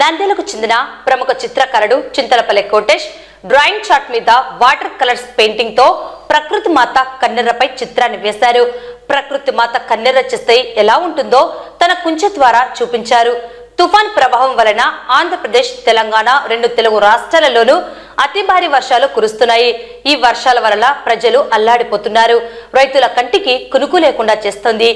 నంద్యాలకు చెందిన ప్రముఖ చిత్రకారుడు చింతలపల్లి కోటేష్ డ్రాయింగ్ చార్ట్ మీద వాటర్ కలర్స్ పెయింటింగ్తో ప్రకృతి మాత కన్నెర్రపై చిత్రాన్ని వేశారు. ప్రకృతి మాత కన్నెర్ర చేస్తే ఎలా ఉంటుందో తన కుంచె ద్వారా చూపించారు. తుఫాన్ ప్రభావం వలన ఆంధ్రప్రదేశ్ తెలంగాణ రెండు తెలుగు రాష్ట్రాలలోనూ అతి భారీ వర్షాలు కురుస్తున్నాయి. ఈ వర్షాల వలన ప్రజలు అల్లాడిపోతున్నారు. రైతుల కంటికి కునుకు లేకుండా చేస్తుంది.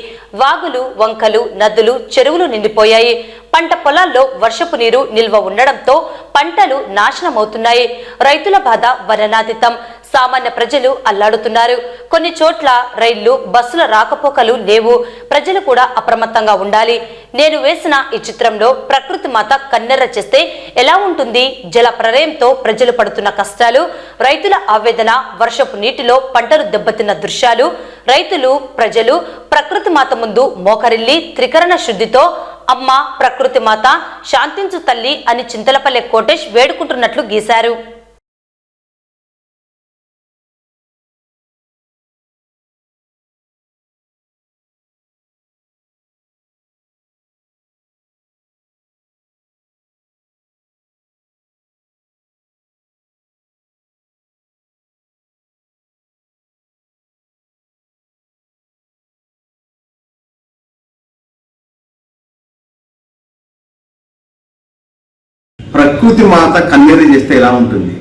వాగులు వంకలు నదులు చెరువులు నిండిపోయాయి. పంట పొలాల్లో వర్షపు నీరు నిల్వ ఉండడంతో పంటలు నాశనమవుతున్నాయి. రైతుల బాధ వర్ణనాతీతం సామాన్య ప్రజలు అల్లాడుతున్నారు. కొన్ని చోట్ల రైళ్ళు బస్సుల రాకపోకలు లేవు. ప్రజలు కూడా అప్రమత్తంగా ఉండాలి. నేను వేసిన ఈ చిత్రంలో ప్రకృతి మాత కన్నెర్ర చేస్తే ఎలా ఉంటుంది? జల ప్రళయంతో ప్రజలు పడుతున్న కష్టాలు రైతుల ఆవేదన వర్షపు నీటిలో పంటలు దెబ్బతిన్న దృశ్యాలు రైతులు ప్రజలు ప్రకృతి మాత ముందు మోకరిల్లి త్రికరణ శుద్ధితో అమ్మ ప్రకృతి మాత శాంతించు తల్లి అని చింతలపల్లె కోటేష్ వేడుకుంటున్నట్లు గీశారు. ప్రకృతి మాత కన్నెర చేస్తే ఎలా ఉంటుంది?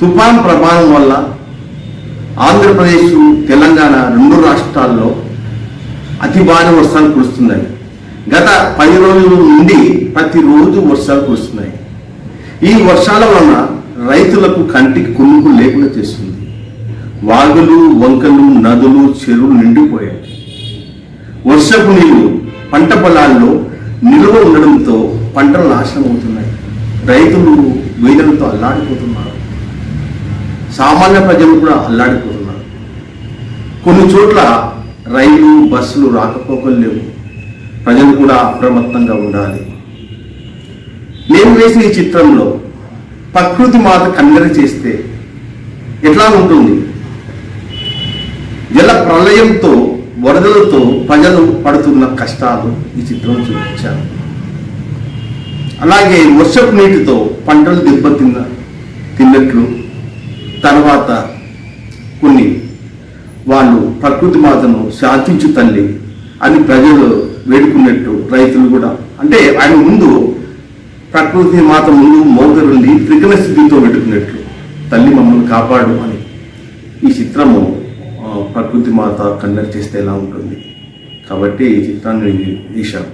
తుఫాన్ ప్రభావం వల్ల ఆంధ్రప్రదేశ్ తెలంగాణ రెండు రాష్ట్రాల్లో అతి భారీ వర్షాలు కురుస్తున్నాయి. గత పది రోజుల నుండి ప్రతిరోజు వర్షాలు కురుస్తున్నాయి. ఈ వర్షాల వలన రైతులకు కంటికి కొనుక్కు లేకుండా చేస్తుంది. వాగులు వంకలు నదులు చెరువులు నిండిపోయాయి. వర్షపు నీళ్ళు పంట పొలాల్లో నిల్వ ఉండడం పంటలు నాశనం అవుతున్నాయి. రైతులు వేదనతో అల్లాడిపోతున్నారు. సామాన్య ప్రజలు కూడా అల్లాడిపోతున్నారు. కొన్ని చోట్ల రైలు బస్సులు రాకపోకలు లేవు. ప్రజలు కూడా అప్రమత్తంగా ఉండాలి. నేను వేసిన ఈ చిత్రంలో ప్రకృతి మాత కన్నెర చేస్తే ఎట్లా ఉంటుంది? జల ప్రళయంతో వరదలతో ప్రజలు పడుతున్న కష్టాలు ఈ చిత్రం చూపించాను అలాగే వర్షపు నీటితో పంటలు దెబ్బతిన్న తిన్నట్లు తర్వాత కొన్ని వాళ్ళు ప్రకృతి మాతను శాంతించు తల్లి అని ప్రజలు వేడుకున్నట్టు రైతులు కూడా. అంటే ఆయన ముందు ప్రకృతి మాత ముందు మోదరుల్ని త్రికణ స్థితితో పెట్టుకున్నట్లు తల్లి మమ్మల్ని కాపాడు అని ఈ చిత్రము ప్రకృతి మాత కండక్ట్ చేస్తే ఎలా ఉంటుంది? కాబట్టి ఈ చిత్రాన్ని తీశాను